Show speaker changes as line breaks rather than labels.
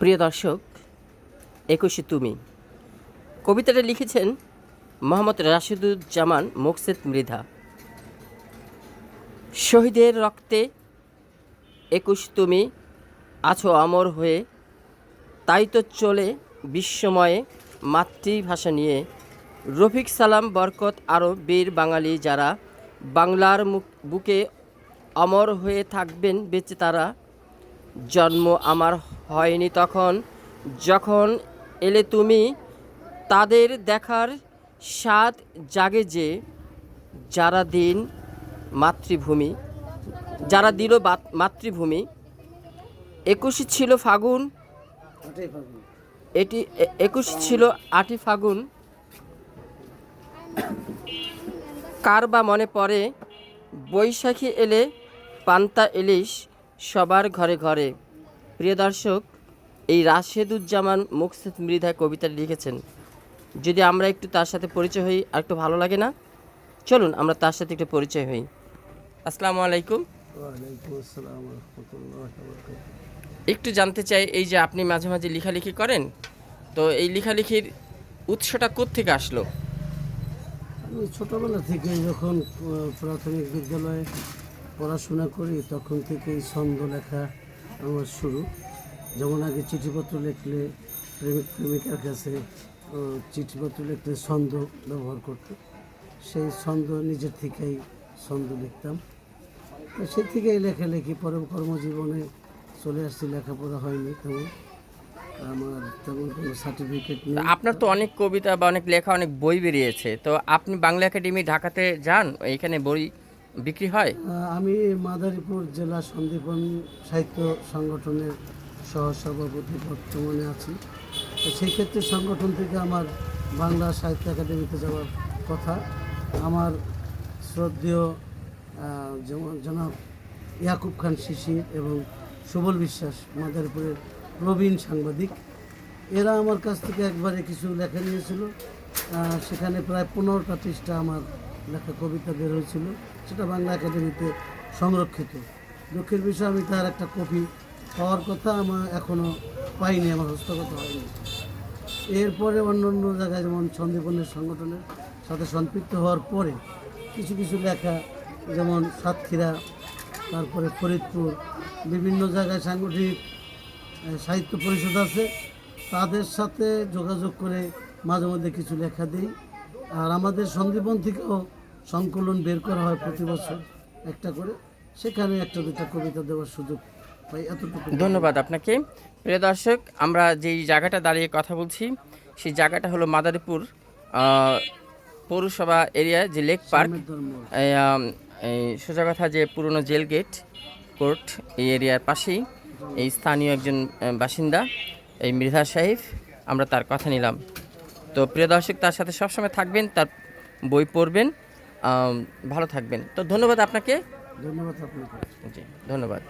প্রিয় দর্শক, একুশে তুমি। কবিতাটা লিখেছেন মোহাম্মদ রাশিদুজ্জামান মোকসেদ মৃধা। শহীদের রক্তে একুশ তুমি, আছো অমর হয়ে, তাই তো চলে বিশ্বময়ে মাতৃভাষা নিয়ে। রফিক সালাম বরকত আরও বীর বাঙালি যারা, বাংলার মুখ, বুকে অমর হয়ে থাকবেন বেঁচে তারা। জন্ম আমার হয়নি তখন। যখন এলে তুমি তাদের দেখার স্বাদ জাগে যে যারা দিন মাতৃভূমি যারা দিল মাতৃভূমি। একুশে ছিল ফাগুন। এটি একুশ ছিল আটই ফাগুন। কার বা মনে পড়ে? বৈশাখী এলে পান্তা ইলিশ সবার ঘরে ঘরে। প্রিয় দর্শক এই রাশেদুজ্জামান মুকসেদ মৃধা কবিতা লিখেছেন। যদি আমরা একটু তার সাথে পরিচয় হই আর একটু ভালো লাগে না? চলুন আমরা তার সাথে একটু পরিচয় হই। আসসালামু আলাইকুম। একটু জানতে চাই এই যে আপনি মাঝে মাঝে লেখালেখি করেন তো এই লেখালেখির উৎসটা কোত্থেকে আসলো?
আমি ছোটবেলা থেকে যখন প্রাথমিক বিদ্যালয়ে পড়াশোনা করি, তখন থেকেই ছন্দ লেখা আমার শুরু। যেমন আগে চিঠিপত্র লিখলে প্রেমিক, প্রেমিকার কাছে চিঠিপত্র লিখলে ছন্দ ব্যবহার করতো সেই ছন্দ নিজের থেকেই ছন্দ লিখতাম। তো সে থেকেই লেখালেখি পরে কর্মজীবনে চলে আসছি, লেখাপড়া হয়নি তেমন। আমার তেমন কোনো সার্টিফিকেট নেই।
আপনার তো অনেক কবিতা বা অনেক লেখা, অনেক বই বেরিয়েছে। তো আপনি বাংলা একাডেমি ঢাকাতে যান, এখানে বই বিক্রি হয়?
আমি মাদারীপুর জেলা সন্দীপন সাহিত্য সংগঠনের সহসভাপতি বর্তমানে আছি। সেই ক্ষেত্রে সংগঠন থেকে আমার বাংলা সাহিত্য একাডেমিতে যাওয়ার কথা। আমার শ্রদ্ধেয় জনাব ইয়াকুব খান শিশির এবং সুবল বিশ্বাস মাদারীপুরের প্রবীণ সাংবাদিক। এরা আমার কাছ থেকে একবারে কিছু লেখা নিয়েছিল। সেখানে প্রায় পনেরোটা পৃষ্ঠা আমার লেখা কবিতা বের হয়েছিল, সেটা বাংলা একাডেমিতে সংরক্ষিত। দুঃখের বিষয়, আমি তার একটা কপি পাওয়ার কথা আমার এখনও পাইনি, আমার হস্তগত হয়নি। এরপরে অন্য অন্য জায়গায় যেমন সন্দীপনের সংগঠনের সাথে সম্পৃক্ত হওয়ার পরে কিছু কিছু লেখা, যেমন সাতক্ষীরা, তারপরে ফরিদপুর, বিভিন্ন জায়গায় সাংগঠনিক সাহিত্য পরিষদ আছে। তাদের সাথে যোগাযোগ করে মাঝে মধ্যে কিছু লেখা দিই। আর আমাদের সন্দীপন থেকেও সংকলন বের করা হয় প্রতি বছর একটা করে। সেখানে একটা দুটা কবিতা দেওয়ার সুযোগ পাই এতটুকু।
ধন্যবাদ আপনাকে। প্রিয় দর্শক আমরা যেই জায়গাটা দাঁড়িয়ে কথা বলছি সেই জায়গাটা হলো মাদারীপুর পৌরসভা এরিয়া যে লেক পার্ক। এই, সোজা কথা যে পুরনো জেল গেট কোর্ট এই এরিয়ার পাশেই। এই স্থানীয় একজন বাসিন্দা এই মৃধা সাহেব আমরা তার কথা নিলাম। তো প্রিয় দর্শক তার সাথে সবসময় থাকবেন তার বই পড়বেন ভালো থাকবেন। তো ধন্যবাদ আপনাকে।
ধন্যবাদ আপনাকে।
জি ধন্যবাদ।